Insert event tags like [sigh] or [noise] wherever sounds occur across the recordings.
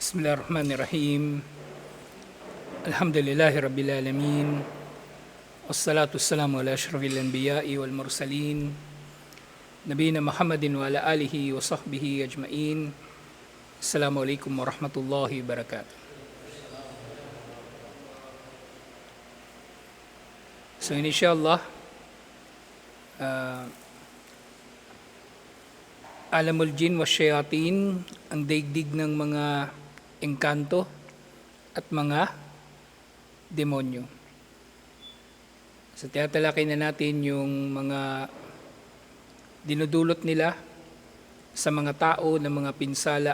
بسم الله الرحمن الرحيم الحمد لله رب العالمين والصلاة والسلام على أشرف الأنبياء والمرسلين نبينا محمد وعلى آله وصحبه أجمعين السلام عليكم ورحمة الله وبركاته So inshallah uh, Alamul Jin wa Shayatin ang daigdig ng mga engkanto at mga demonyo. So tinatalakay na natin yung mga dinudulot nila sa mga tao ng mga pinsala,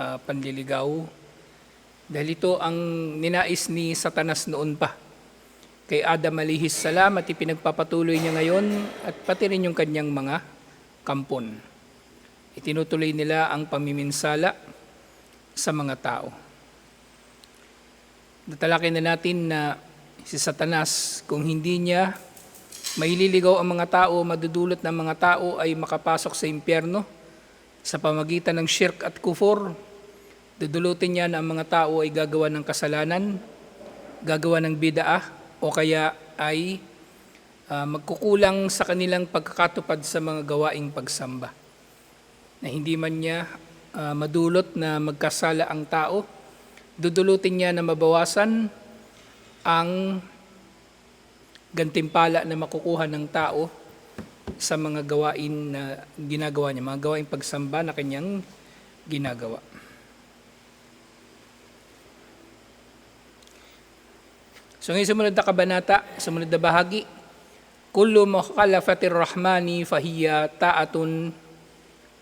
ah, panliligaw. Dahil ito ang ninais ni Satanas noon pa kay Adam alihis salam at ipinagpapatuloy niya ngayon at pati rin yung kanyang mga kampon. Itinutuloy nila ang pamiminsala sa mga tao. Natalakay na natin na si Satanas, kung hindi niya maililigaw ang mga tao, madudulot ng mga tao ay makapasok sa impyerno sa pamagitan ng shirk at kufur, dudulutin niya na ang mga tao ay gagawa ng kasalanan, gagawa ng bidaah, o kaya ay ah, magkukulang sa kanilang pagkakatupad sa mga gawaing pagsamba. Na hindi man niya ah, madulot na magkasala ang tao, dudulutin niya na mabawasan ang gantimpala na makukuha ng tao sa mga gawain na ginagawa niya, mga gawaing pagsamba na kanyang ginagawa. So ngayon sumunod na kabanata, sumunod na bahagi, Kullu mukhalafatir rahmani fahiya ta'atun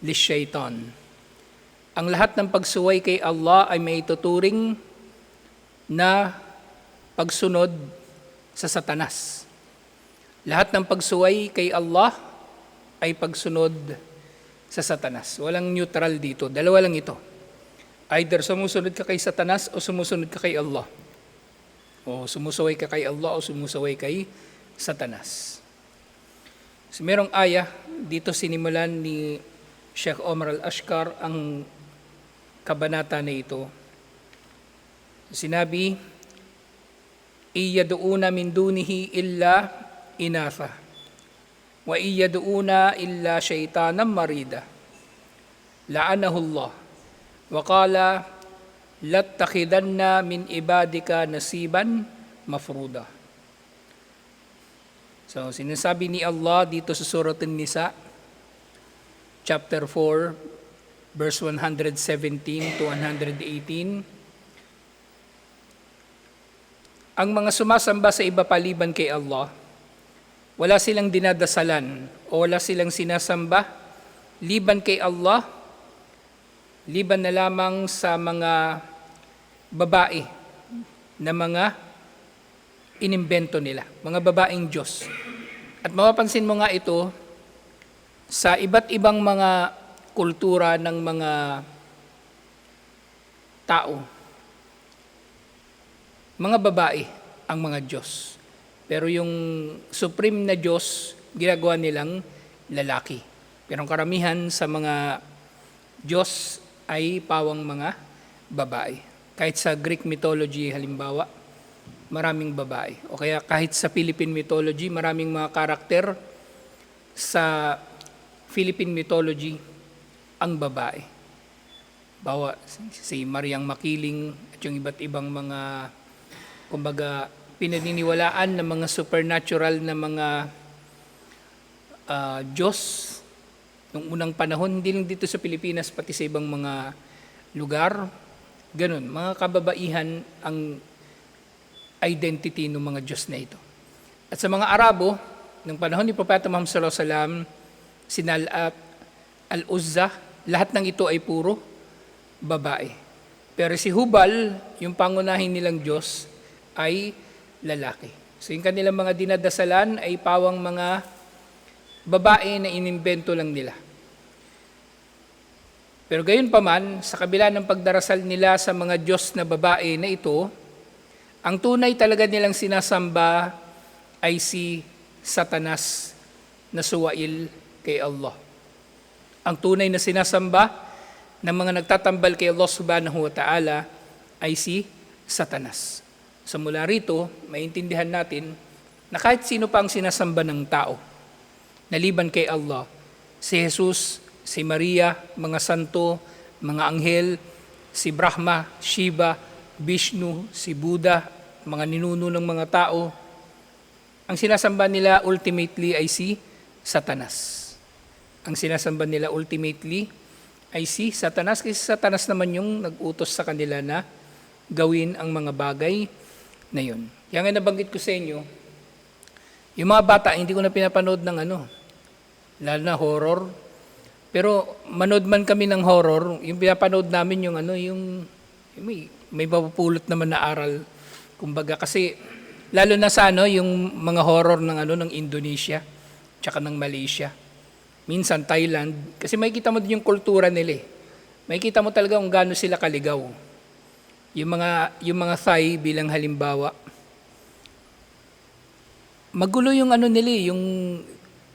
lisyaitan. Ang lahat ng pagsuway kay Allah ay may tuturing na pagsunod sa satanas. Lahat ng pagsuway kay Allah ay pagsunod sa satanas. Walang neutral dito. Dalawa lang ito. Either sumusunod ka kay satanas o sumusunod ka kay Allah. O sumusaway ka kay Allah o sumusaway kay Satanas. So, merong aya, dito sinimulan ni Sheikh Omar al-Ashkar ang kabanata na ito. Sinabi, Iyaduuna min dunihi illa inatha. Wa iyaduuna illa shaytanan marida. La'anahu Allah. Wa qala, latakhidanna min ibadika nasiban mafruda. So, sinasabi ni Allah dito sa Surat An-Nisa, chapter 4, verse 117 to 118, ang mga sumasamba sa iba paliban kay Allah, wala silang dinadasalan o wala silang sinasamba liban kay Allah, liban na lamang sa mga babae na mga inimbento nila, mga babaeng Diyos. At mapapansin mo nga ito sa iba't ibang mga kultura ng mga tao. Mga babae ang mga Diyos. Pero yung supreme na Diyos, ginagawa nilang lalaki. Pero ang karamihan sa mga Diyos ay pawang mga babae. Kahit sa Greek mythology halimbawa, maraming babae. O kaya kahit sa Philippine mythology, maraming mga karakter sa Philippine mythology ang babae. Bawa si Mariang Makiling at yung iba't ibang mga kumbaga pinaniniwalaan ng mga supernatural na mga ah, Diyos nung unang panahon, hindi lang dito sa Pilipinas, pati sa ibang mga lugar. Ganun, mga kababaihan ang identity ng mga Diyos na ito. At sa mga Arabo, ng panahon ni Propeta Muhammad sallallahu alaihi wasallam, sinalat, al-Uzza, lahat ng ito ay puro babae. Pero si Hubal, yung pangunahin nilang Diyos, ay lalaki. So yung kanilang mga dinadasalan ay pawang mga babae na inimbento lang nila. Pero gayon pa man, sa kabila ng pagdarasal nila sa mga Diyos na babae na ito, ang tunay talaga nilang sinasamba ay si Satanas na suwail kay Allah. Ang tunay na sinasamba ng mga nagtatambal kay Allah subhanahu wa ta'ala ay si Satanas. Sa mula rito, maintindihan natin na kahit sino pa ang sinasamba ng tao, naliban kay Allah, si Jesus, si Maria, mga santo, mga anghel, si Brahma, Shiva, Vishnu, si Buddha, mga ninuno ng mga tao, ang sinasamba nila ultimately ay si Satanas. Ang sinasamba nila ultimately ay si Satanas kasi Satanas naman yung nag-utos sa kanila na gawin ang mga bagay na yun. Kaya nga nabanggit ko sa inyo, yung mga bata, hindi ko na pinapanood ng ano, lalo na horror. Pero manood man kami ng horror, yung pinapanood namin yung ano, yung, yung may, may mapupulot naman na aral. Kumbaga kasi lalo na sa ano, yung mga horror ng ano ng Indonesia, tsaka ng Malaysia. Minsan Thailand, kasi makikita mo din yung kultura nila eh. Makikita mo talaga kung gaano sila kaligaw. Yung mga yung mga Thai bilang halimbawa. Magulo yung ano nila, eh, yung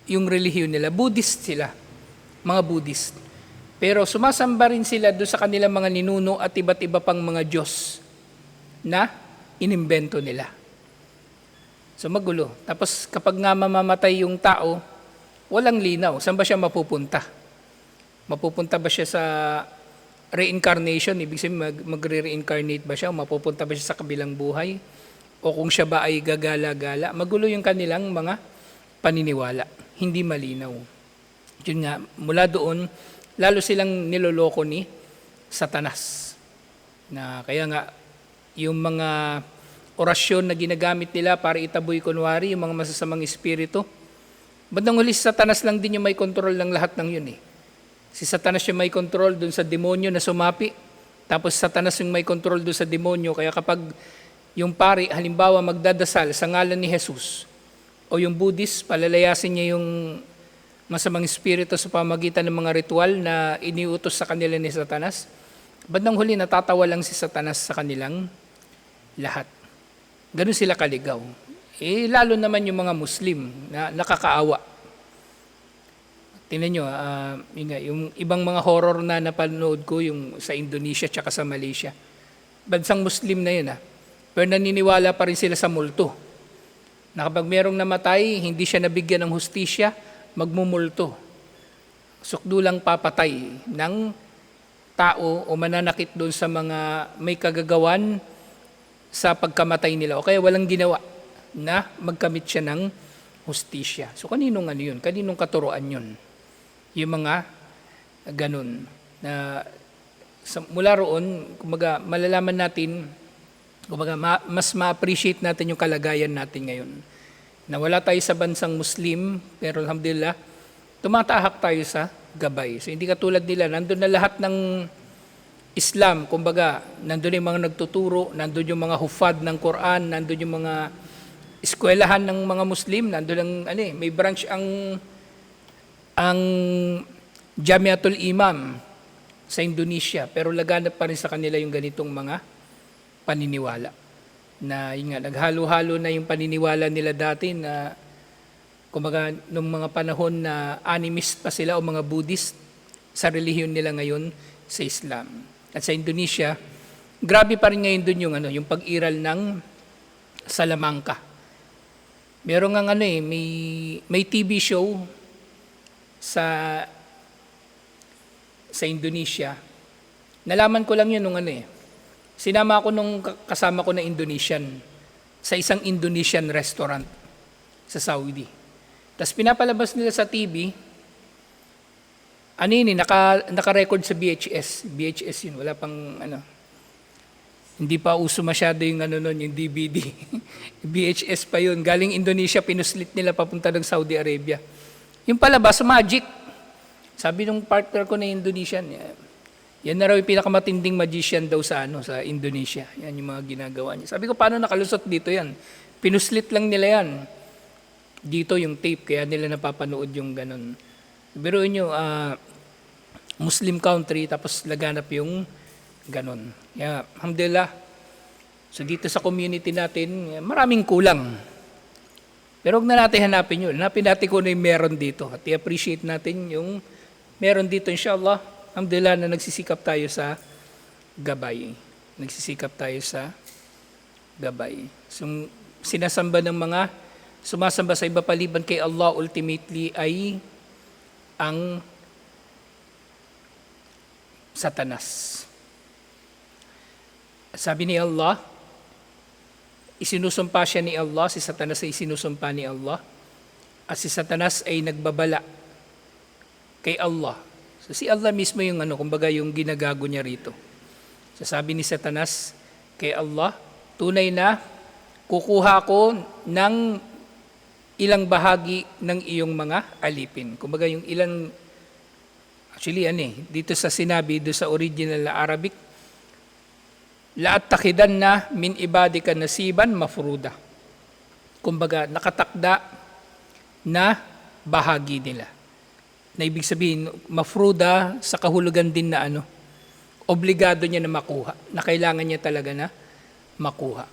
yung relihiyon nila. Buddhist sila. Mga Buddhist. Pero sumasamba rin sila doon sa kanilang mga ninuno at iba't iba pang mga Diyos na inimbento nila. So magulo. Tapos kapag nga mamamatay yung tao, walang linaw. Saan ba siya mapupunta? Mapupunta ba siya sa reincarnation? Ibig sabihin mag, magre-reincarnate ba siya? O mapupunta ba siya sa kabilang buhay? O kung siya ba ay gagala-gala? Magulo yung kanilang mga paniniwala. Hindi malinaw. Yun nga, mula doon, lalo silang niloloko ni Satanas. Na kaya nga, yung mga orasyon na ginagamit nila para itaboy kunwari yung mga masasamang espiritu. Bandang huli si Satanas lang din yung may control ng lahat ng yun eh. Si Satanas yung may control dun sa demonyo na sumapi. Tapos Satanas yung may control dun sa demonyo. Kaya kapag yung pari, halimbawa magdadasal sa ngalan ni Jesus, o yung Buddhist, palalayasin niya yung masamang espiritu sa pamagitan ng mga ritual na iniutos sa kanila ni Satanas. Bandang huli, natatawa lang si Satanas sa kanilang lahat. Ganun sila kaligaw. Eh, lalo naman yung mga Muslim na nakakaawa. Tingnan nyo, nga, yung ibang mga horror na napanood ko, yung sa Indonesia tsaka sa Malaysia. Bansang Muslim na yun, ah. Pero naniniwala pa rin sila sa multo. Na kapag merong namatay, hindi siya nabigyan ng hustisya, magmumulto. Sukdulang papatay ng tao o mananakit doon sa mga may kagagawan sa pagkamatay nila o kaya walang ginawa na magkamit siya ng hustisya. So kaninong ano yun? Kaninong katuroan yun? Yung mga ganun na sa, mula roon, kumbaga, malalaman natin, kumbaga, ma, mas ma-appreciate natin yung kalagayan natin ngayon. Na wala tayo sa bansang Muslim, pero alhamdulillah, tumatahak tayo sa gabay. So hindi katulad nila, nandun na lahat ng Islam, kumbaga, nandun yung mga nagtuturo, nandun yung mga hufad ng Quran, nandun yung mga eskwelahan ng mga Muslim, nandun ang, ano eh, may branch ang ang Jamiatul Imam sa Indonesia, pero laganap pa rin sa kanila yung ganitong mga paniniwala. Na yun nga, naghalo-halo na yung paniniwala nila dati na kumbaga nung mga panahon na animist pa sila o mga Buddhist sa relihiyon nila ngayon sa Islam. At sa Indonesia, grabe pa rin ngayon dun yung ano, yung pag-iral ng Salamanca. Meron nga ano eh, may may TV show sa sa Indonesia. Nalaman ko lang yun nung ano eh. Sinama ako nung kasama ko na Indonesian sa isang Indonesian restaurant sa Saudi. Tapos pinapalabas nila sa TV, ano yun eh, naka, naka-record sa VHS. VHS yun, wala pang ano. Hindi pa uso masyado yung ano nun, yung DVD. VHS [laughs] pa yun. Galing Indonesia, pinuslit nila papunta ng Saudi Arabia. Yung palabas, magic. Sabi nung partner ko na Indonesian, eh, yan na raw yung pinakamatinding magician daw sa ano sa Indonesia. Yan yung mga ginagawa niya. Sabi ko, paano nakalusot dito yan? Pinuslit lang nila yan. Dito yung tape, kaya nila napapanood yung ganun. Pero nyo, ah, Muslim country, tapos laganap yung ganun. Kaya, alhamdulillah, so dito sa community natin, maraming kulang. Pero huwag na natin hanapin yun. Hanapin natin kung ano yung meron dito. At i-appreciate natin yung meron dito, inshallah. Alhamdulillah na nagsisikap tayo sa gabay. Nagsisikap tayo sa gabay. So, sinasamba ng mga sumasamba sa iba paliban kay Allah ultimately ay ang satanas. Sabi ni Allah, isinusumpa siya ni Allah, si satanas ay isinusumpa ni Allah, at si satanas ay nagbabala kay Allah. So si Allah mismo yung ano, kumbaga yung ginagago niya rito. So sabi ni satanas kay Allah, tunay na kukuha ko ng ilang bahagi ng iyong mga alipin. Kumbaga yung ilang, actually ano eh, dito sa sinabi, dito sa original na Arabic, laat takidan na min ibadika nasiban mafruda. Kumbaga, nakatakda na bahagi nila. Na ibig sabihin, mafruda sa kahulugan din na ano, obligado niya na makuha, na kailangan niya talaga na makuha.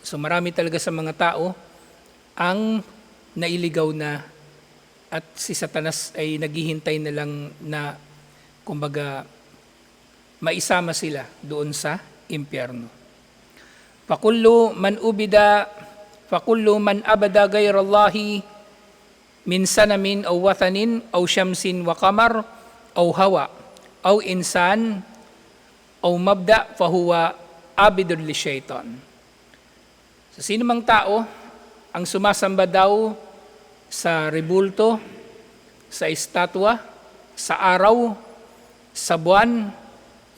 So marami talaga sa mga tao ang nailigaw na at si Satanas ay naghihintay na lang na kumbaga maisama sila doon sa impyerno. Fakullu man ubida fakullu man abada gayrallahi min sanamin aw wathanin aw syamsin wa qamar aw hawa aw insan aw mabda fahuwa abidun li syaitan. Sa sino mang tao ang sumasamba daw sa rebulto, sa estatwa, sa araw, sa buwan,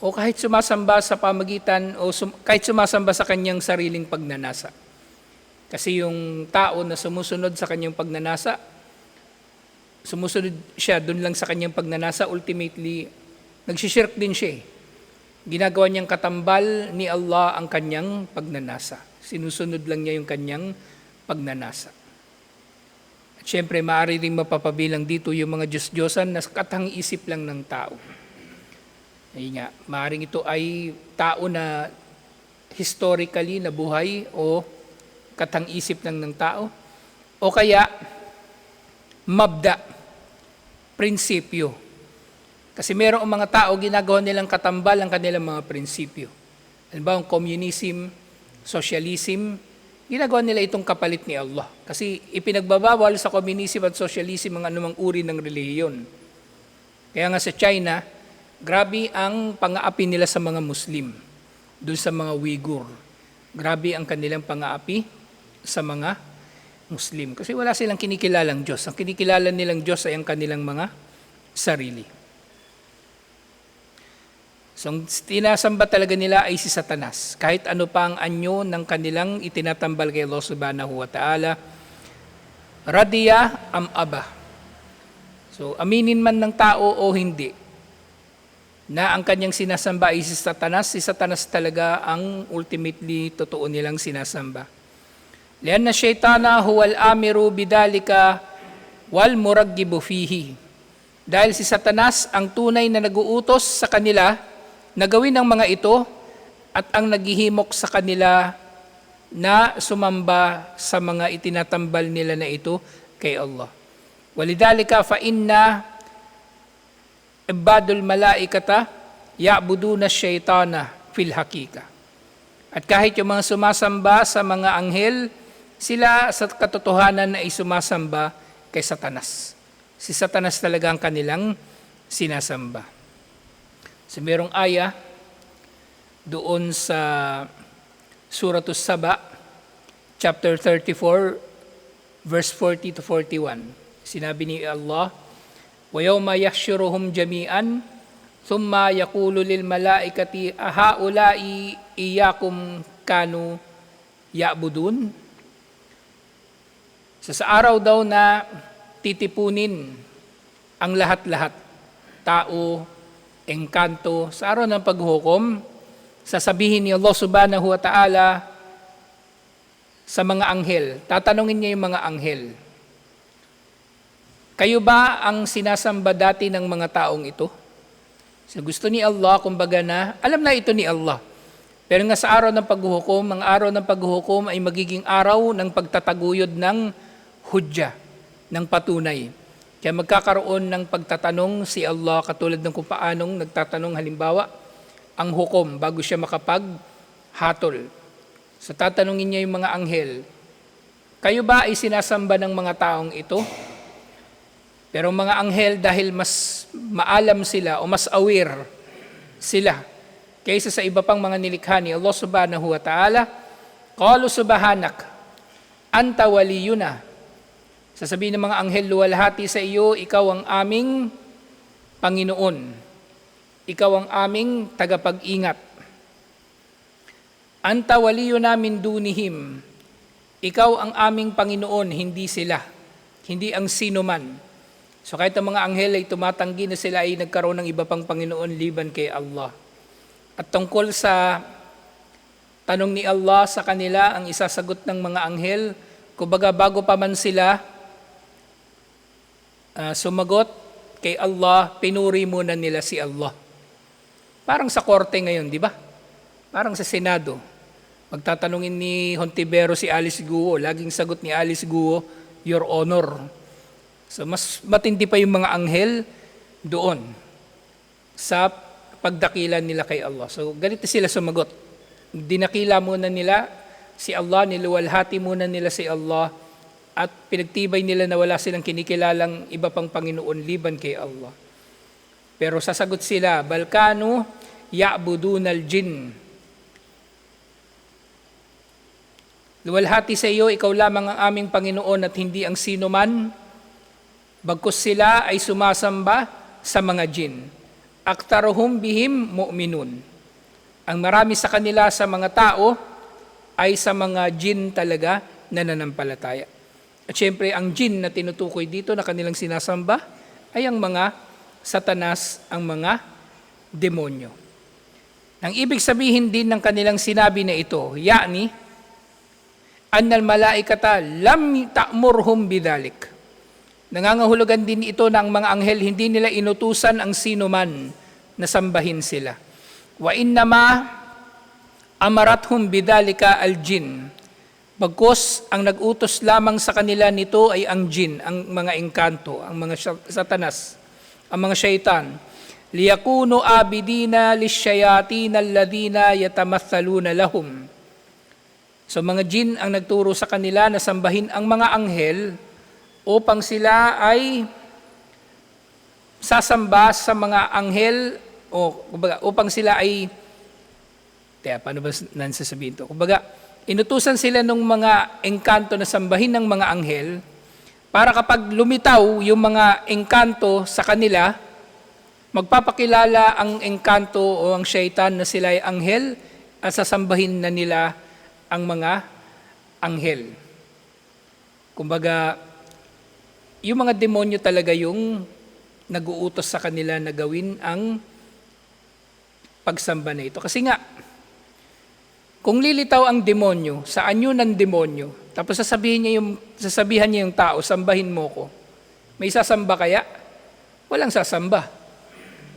o kahit sumasamba sa pamagitan, o sum- kahit sumasamba sa kanyang sariling pagnanasa. Kasi yung tao na sumusunod sa kanyang pagnanasa, sumusunod siya doon lang sa kanyang pagnanasa, ultimately, nagsishirk din siya. eh. Ginagawa niyang katambal ni Allah ang kanyang pagnanasa. Sinusunod lang niya yung kanyang pagnanasa. At syempre, maaari rin mapapabilang dito yung mga Diyos-Diyosan na katang isip lang ng tao. Ayun nga, maaaring ito ay tao na historically nabuhay o katang isip lang ng tao. O kaya, mabda, prinsipyo. Kasi merong mga tao, ginagawa nilang katambal ang kanilang mga prinsipyo. Halimbawa, communism, socialism, ginagawa nila itong kapalit ni Allah. Kasi ipinagbabawal sa communism at socialism ang anumang uri ng relihiyon. Kaya nga sa China, grabe ang pang-aapi nila sa mga Muslim, doon sa mga Uyghur. Grabe ang kanilang pang-aapi sa mga Muslim. Kasi wala silang kinikilalang Diyos. Ang kinikilala nilang Diyos ay ang kanilang mga sarili. So, tinasamba talaga nila ay si Satanas. Kahit ano pa ang anyo ng kanilang itinatambal kay Allah subhanahu wa ta'ala. Radiya am aba. So, aminin man ng tao o hindi, na ang kanyang sinasamba ay si Satanas, si Satanas talaga ang ultimately totoo nilang sinasamba. Lian na shaitana huwal amiru bidalika wal muraggibu fihi. Dahil si Satanas ang tunay na naguutos sa kanila na gawin ang mga ito at ang naghihimok sa kanila na sumamba sa mga itinatambal nila na ito kay Allah. Walidhalika fa inna ibadul malaikata ya'buduna syaitana fil hakika. At kahit yung mga sumasamba sa mga anghel, sila sa katotohanan na ay sumasamba kay Satanas. Si Satanas talaga ang kanilang sinasamba. So merong aya doon sa Suratus Saba, chapter 34, verse 40 to 41. Sinabi ni Allah, وَيَوْمَ يَحْشُرُهُمْ جَمِيعًا ثُمَّ يَقُولُ لِلْمَلَائِكَةِ أَهَؤُلَاءِ إِيَّاكُمْ كَانُوا يَعْبُدُونَ So, sa araw daw na titipunin ang lahat-lahat, tao, engkanto, sa araw ng paghukom, sasabihin ni Allah subhanahu wa ta'ala sa mga anghel, tatanungin niya yung mga anghel, kayo ba ang sinasamba dati ng mga taong ito? So gusto ni Allah, kumbaga na, alam na ito ni Allah. Pero nga sa araw ng paghuhukom, ang araw ng paghuhukom ay magiging araw ng pagtataguyod ng hudya, ng patunay. Kaya magkakaroon ng pagtatanong si Allah katulad ng kung paanong nagtatanong halimbawa ang hukom bago siya makapaghatol. So tatanungin niya yung mga anghel, kayo ba ay sinasamba ng mga taong ito? Pero mga anghel dahil mas maalam sila o mas aware sila kaysa sa iba pang mga nilikha ni Allah subhanahu wa ta'ala, Qalu subhanak, anta waliyuna. Sasabihin ng mga anghel, luwalhati sa iyo, ikaw ang aming Panginoon. Ikaw ang aming tagapag-ingat. Anta waliyo namin dunihim. Ikaw ang aming Panginoon, hindi sila. Hindi ang sino man. So kahit ang mga anghel ay tumatanggi na sila ay nagkaroon ng iba pang Panginoon liban kay Allah. At tungkol sa tanong ni Allah sa kanila, ang isasagot ng mga anghel, kumbaga bago pa man sila uh, sumagot kay Allah, pinuri muna nila si Allah. Parang sa korte ngayon, di ba? Parang sa Senado. Magtatanungin ni Hontivero si Alice Guo, laging sagot ni Alice Guo, Your Honor. So mas matindi pa yung mga anghel doon sa pagdakilan nila kay Allah. So ganito sila sumagot. Dinakila muna nila si Allah, niluwalhati muna nila si Allah at pinagtibay nila na wala silang kinikilalang iba pang Panginoon liban kay Allah. Pero sasagot sila, Balkano ya'budunal jin. Luwalhati sa iyo, ikaw lamang ang aming Panginoon at hindi ang sino man. Bagkus sila ay sumasamba sa mga jin. Aktaruhum bihim mu'minun. Ang marami sa kanila sa mga tao ay sa mga jin talaga na nanampalataya. At syempre, ang jin na tinutukoy dito na kanilang sinasamba ay ang mga satanas, ang mga demonyo. Ang ibig sabihin din ng kanilang sinabi na ito, yani, annal malaikata lam ta'murhum bidalik. Nangangahulugan din ito ng mga anghel, hindi nila inutusan ang sino man na sambahin sila. Wa innama amarathum bidalika al-jin Bagkos ang nag-utos lamang sa kanila nito ay ang jin, ang mga engkanto, ang mga satanas, ang mga syaitan. Liyakunu abidina lisyayatin alladina yatamathaluna lahum. So mga jin ang nagturo sa kanila na sambahin ang mga anghel upang sila ay sasamba sa mga anghel o kumbaga, upang sila ay Teka, paano ba nansasabihin to? Kumbaga, inutusan sila ng mga engkanto na sambahin ng mga anghel para kapag lumitaw yung mga engkanto sa kanila, magpapakilala ang engkanto o ang syaitan na sila ay anghel at sasambahin na nila ang mga anghel. Kumbaga, yung mga demonyo talaga yung naguutos sa kanila na gawin ang pagsamba na ito. Kasi nga, kung lilitaw ang demonyo, sa anyo ng demonyo, tapos sasabihin niya yung, sasabihan niya yung tao, sambahin mo ko. May sasamba kaya? Walang sasamba.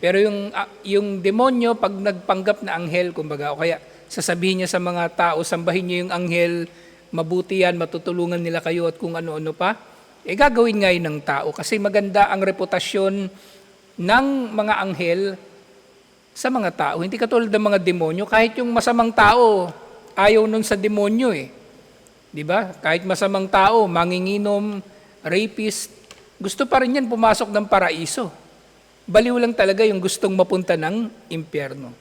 Pero yung, uh, yung demonyo, pag nagpanggap na anghel, kumbaga, o kaya sasabihin niya sa mga tao, sambahin niyo yung anghel, mabuti yan, matutulungan nila kayo at kung ano-ano pa, eh gagawin nga ng tao. Kasi maganda ang reputasyon ng mga anghel sa mga tao. Hindi katulad ng mga demonyo, kahit yung masamang tao, ayaw nun sa demonyo eh. Di ba? Kahit masamang tao, manginginom, rapist, gusto pa rin yan pumasok ng paraiso. Baliw lang talaga yung gustong mapunta ng impyerno.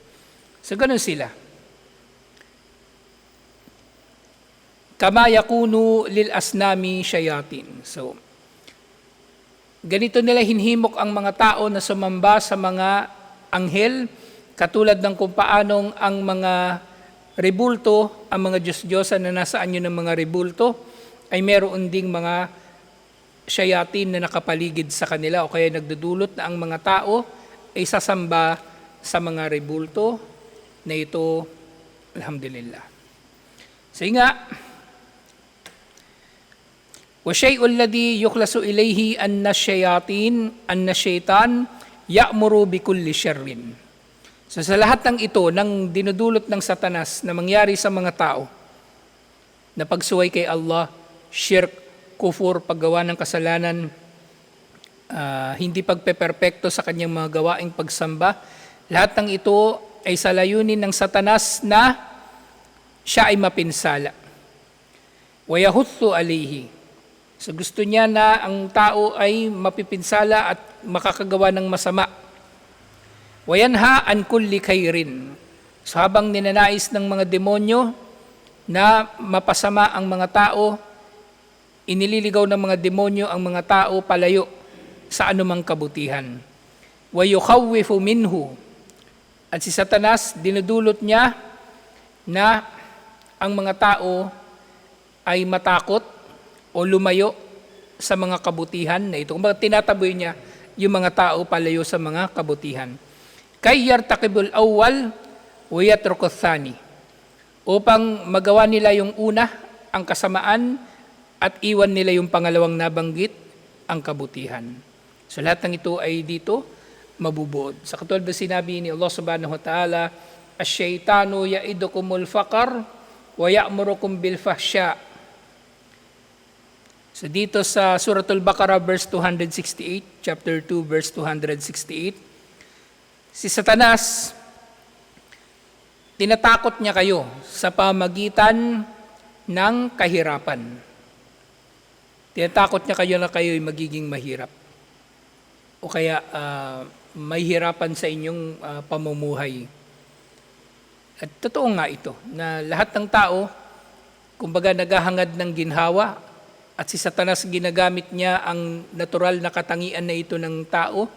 So ganun sila. Kama yakunu lil asnami shayatin. So, ganito nila hinhimok ang mga tao na sumamba sa mga anghel, Katulad ng kung paanong ang mga rebulto, ang mga Diyos-Diyosan na nasa anyo ng mga rebulto, ay meron ding mga shayatin na nakapaligid sa kanila o kaya nagdudulot na ang mga tao ay sasamba sa mga rebulto na ito, alhamdulillah. So nga, وَشَيْءُ الَّذِي يُخْلَسُ إِلَيْهِ أَنَّ الشَّيَاطِينَ أَنَّ الشَّيْطَانَ يَأْمُرُ بِكُلِّ شَرٍّ So sa lahat ng ito, ng dinudulot ng satanas na mangyari sa mga tao, na pagsuway kay Allah, shirk, kufur, paggawa ng kasalanan, ah, hindi pagpeperpekto sa kanyang mga gawaing pagsamba. Lahat ng ito ay sa layunin ng satanas na siya ay mapinsala. Wayahutsu alihi. So gusto niya na ang tao ay mapipinsala at makakagawa ng masama. Wayanha an kulli khairin. So habang ninanais ng mga demonyo na mapasama ang mga tao, inililigaw ng mga demonyo ang mga tao palayo sa anumang kabutihan. Wayukhawwifu minhu. At si Satanas, dinudulot niya na ang mga tao ay matakot o lumayo sa mga kabutihan na ito. Kung tinataboy niya yung mga tao palayo sa mga kabutihan. Kay yartakibul awwal wa yatruku thani. Upang magawa nila yung una, ang kasamaan, at iwan nila yung pangalawang nabanggit, ang kabutihan. So lahat ng ito ay dito mabubuod. Sa katulad na sinabi ni Allah subhanahu wa ta'ala, Ash-shaytanu ya'idukumul faqar wa ya'murukum bil fahsya. So dito sa Suratul Baqarah verse 268, chapter 2 verse 268, si Satanas tinatakot niya kayo sa pamagitan ng kahirapan. Tinatakot niya kayo na kayo'y magiging mahirap. O kaya uh, may hirapan sa inyong uh, pamumuhay. At totoo nga ito, na lahat ng tao, kumbaga naghahangad ng ginhawa, at si Satanas ginagamit niya ang natural na katangian na ito ng tao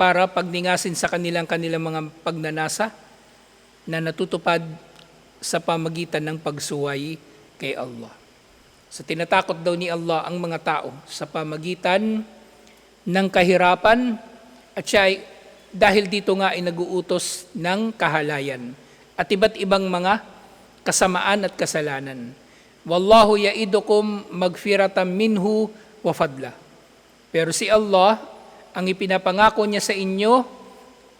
para pagningasin sa kanilang kanilang mga pagnanasa na natutupad sa pamagitan ng pagsuway kay Allah. So tinatakot daw ni Allah ang mga tao sa pamagitan ng kahirapan at siya ay, dahil dito nga ay naguutos ng kahalayan at iba't ibang mga kasamaan at kasalanan. Wallahu yaidukum magfiratan minhu wa fadla. Pero si Allah, ang ipinapangako niya sa inyo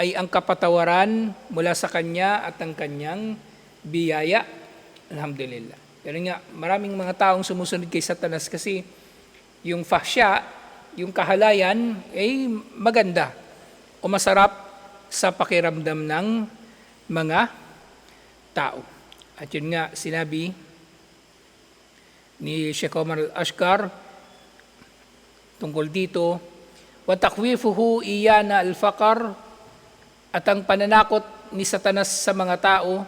ay ang kapatawaran mula sa Kanya at ang Kanyang biyaya. Alhamdulillah. Pero nga, maraming mga taong sumusunod kay Satanas kasi yung fahsya, yung kahalayan, ay maganda o masarap sa pakiramdam ng mga tao. At yun nga, sinabi ni Sheikh Omar al-Ashkar tungkol dito, وَتَقْوِيفُهُ iyana al-faqar at ang pananakot ni Satanas sa mga tao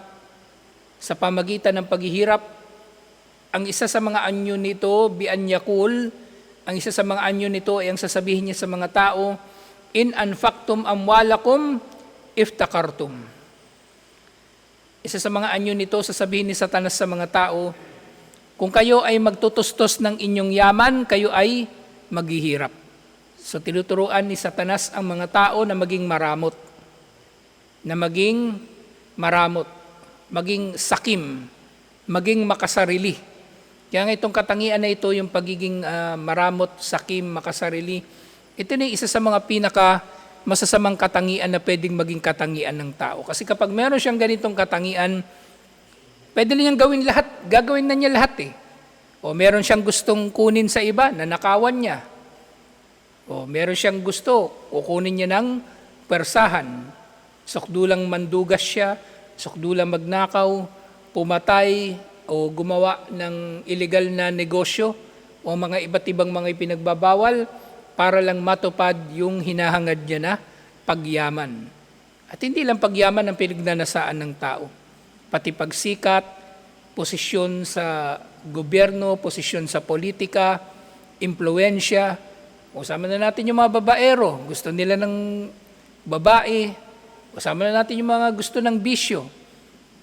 sa pamagitan ng paghihirap, ang isa sa mga anyo nito, bian yakul, ang isa sa mga anyo nito ay ang sasabihin niya sa mga tao, in anfaktum amwalakum iftakartum. Isa sa mga anyo nito, sasabihin ni Satanas sa mga tao, kung kayo ay magtutustos ng inyong yaman, kayo ay maghihirap. So tinuturuan ni Satanas ang mga tao na maging maramot, na maging maramot, maging sakim, maging makasarili. Kaya nga itong katangian na ito, yung pagiging uh, maramot, sakim, makasarili, ito na isa sa mga pinaka masasamang katangian na pwedeng maging katangian ng tao. Kasi kapag meron siyang ganitong katangian, pwede niyang gawin lahat, gagawin na niya lahat eh. O meron siyang gustong kunin sa iba, na nakawan niya. O meron siyang gusto, kukunin niya ng persahan. Sokdulang mandugas siya, sokdulang magnakaw, pumatay, o gumawa ng illegal na negosyo, o mga iba't ibang mga ipinagbabawal, para lang matupad yung hinahangad niya na pagyaman. At hindi lang pagyaman ang pinagnanasaan ng tao, pati pagsikat, posisyon sa gobyerno, posisyon sa politika, impluensya, Usama na natin yung mga babaero, gusto nila ng babae. Usama na natin yung mga gusto ng bisyo.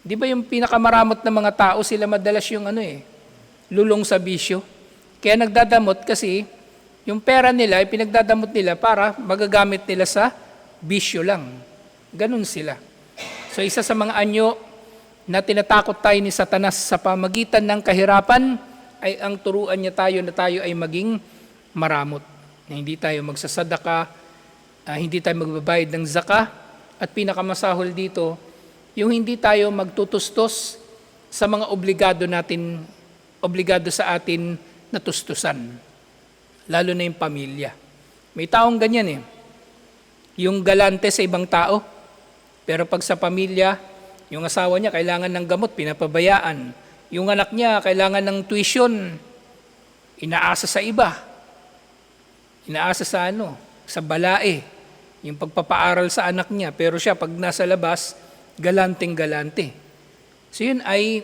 Di ba yung pinakamaramot na mga tao, sila madalas yung ano eh, lulong sa bisyo. Kaya nagdadamot kasi yung pera nila, pinagdadamot nila para magagamit nila sa bisyo lang. Ganun sila. So isa sa mga anyo na tinatakot tayo ni Satanas sa pamagitan ng kahirapan ay ang turuan niya tayo na tayo ay maging maramot na hindi tayo magsasadaka, uh, hindi tayo magbabayad ng zaka, at pinakamasahol dito, yung hindi tayo magtutustos sa mga obligado natin, obligado sa atin na tustusan, lalo na yung pamilya. May taong ganyan eh. Yung galante sa ibang tao. Pero pag sa pamilya, yung asawa niya kailangan ng gamot, pinapabayaan. Yung anak niya kailangan ng tuition, inaasa sa iba. Inaasa sa ano, sa balae. Yung pagpapaaral sa anak niya. Pero siya, pag nasa labas, galanting galante. So yun ay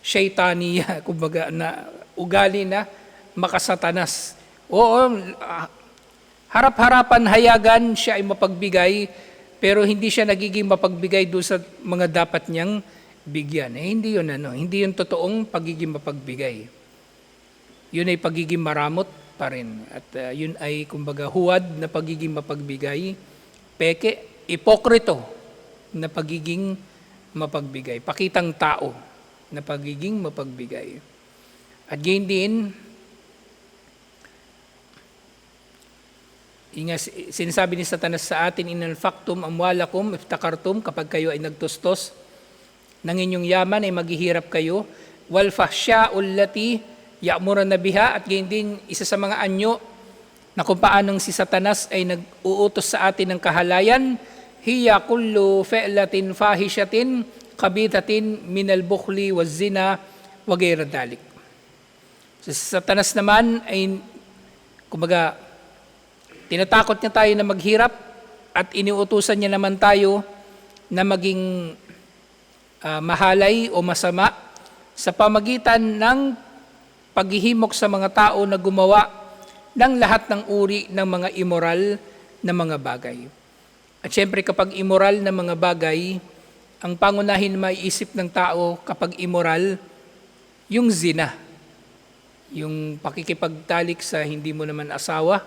shaitaniya, [laughs] kumbaga, na ugali na makasatanas. Oo, ah, harap-harapan hayagan siya ay mapagbigay, pero hindi siya nagiging mapagbigay doon sa mga dapat niyang bigyan. Eh, hindi yun ano, hindi yun totoong pagiging mapagbigay. Yun ay pagiging maramot pa rin. At uh, yun ay kumbaga huwad na pagiging mapagbigay, peke, ipokrito na pagiging mapagbigay, pakitang tao na pagiging mapagbigay. At gain din, Inga, sinasabi ni Satanas sa atin, inal factum amwalakum iftakartum kapag kayo ay nagtustos ng inyong yaman ay maghihirap kayo wal fahsya'ul lati ya'muran na biha at gayon din isa sa mga anyo na kung paanong si Satanas ay nag-uutos sa atin ng kahalayan hiya kullu fe'latin fahishatin kabitatin minal bukhli waz zina wa dalik. Si Satanas naman ay kumbaga Tinatakot niya tayo na maghirap at iniutusan niya naman tayo na maging uh, mahalay o masama sa pamagitan ng paghihimok sa mga tao na gumawa ng lahat ng uri ng mga immoral na mga bagay. At syempre kapag immoral na mga bagay, ang pangunahin na maiisip ng tao kapag immoral, yung zina. Yung pakikipagtalik sa hindi mo naman asawa,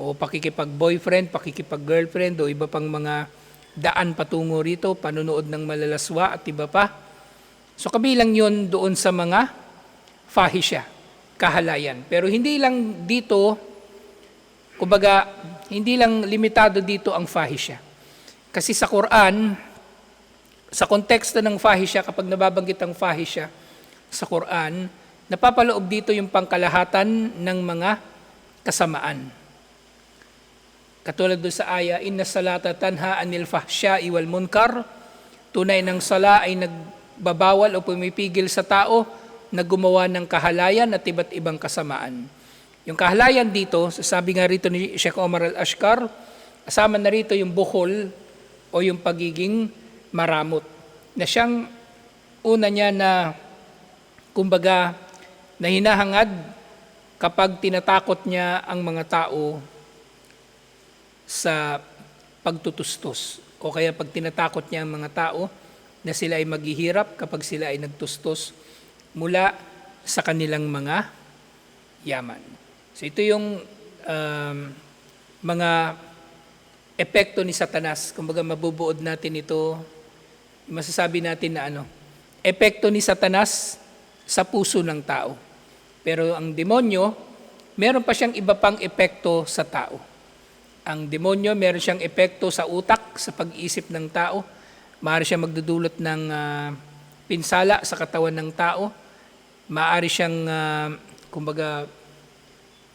o pakikipag-boyfriend, pakikipag-girlfriend o iba pang mga daan patungo rito, panunood ng malalaswa at iba pa. So kabilang yon doon sa mga fahisya, kahalayan. Pero hindi lang dito, kumbaga, hindi lang limitado dito ang fahisya. Kasi sa Quran, sa konteksto ng fahisya, kapag nababanggit ang fahisya sa Quran, napapaloob dito yung pangkalahatan ng mga kasamaan. Katulad doon sa aya, Inna salata tanha anil fahsya'i wal munkar. Tunay ng sala ay nagbabawal o pumipigil sa tao na gumawa ng kahalayan at iba't ibang kasamaan. Yung kahalayan dito, sabi nga rito ni Sheikh Omar al-Ashkar, kasama na rito yung buhol o yung pagiging maramot. Na siyang una niya na, kumbaga, na hinahangad kapag tinatakot niya ang mga tao sa pagtutustos o kaya pag tinatakot niya ang mga tao na sila ay maghihirap kapag sila ay nagtustos mula sa kanilang mga yaman. So ito yung um, mga epekto ni Satanas. Kumbaga mabubuod natin ito, masasabi natin na ano, epekto ni Satanas sa puso ng tao. Pero ang demonyo, meron pa siyang iba pang epekto sa tao. Ang demonyo, meron siyang epekto sa utak, sa pag-iisip ng tao. Maaari siya magdudulot ng uh, pinsala sa katawan ng tao. Maaari siyang, uh, kumbaga,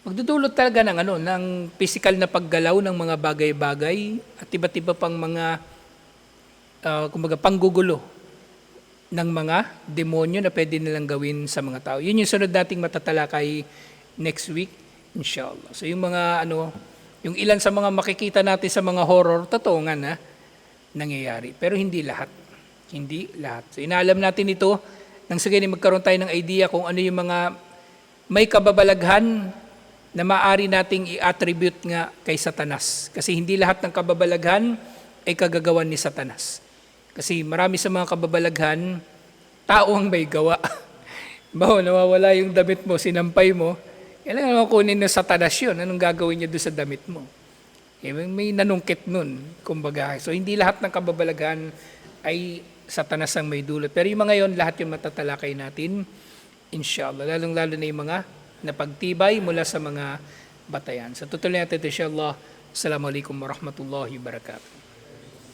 magdudulot talaga ng, ano, ng physical na paggalaw ng mga bagay-bagay at iba't iba pang mga, uh, kumbaga, panggugulo ng mga demonyo na pwede nilang gawin sa mga tao. Yun yung sunod nating matatalakay next week, inshallah. So yung mga ano, yung ilan sa mga makikita natin sa mga horror, totoo nga na nangyayari. Pero hindi lahat. Hindi lahat. So inaalam natin ito nang sa ganyan magkaroon tayo ng idea kung ano yung mga may kababalaghan na maaari nating i-attribute nga kay Satanas. Kasi hindi lahat ng kababalaghan ay kagagawan ni Satanas. Kasi marami sa mga kababalaghan, tao ang may gawa. [laughs] Bawa, nawawala yung damit mo, sinampay mo, kailangan mo kunin ng satanas yun. Anong gagawin niya doon sa damit mo? Eh, may nanungkit nun, kumbaga. So, hindi lahat ng kababalaghan ay satanas ang may dulot. Pero yung mga yon, lahat yung matatalakay natin, inshallah. Lalong-lalo na yung mga napagtibay mula sa mga batayan. Sa so, tutuloy natin, inshallah. Assalamualaikum warahmatullahi wabarakatuh.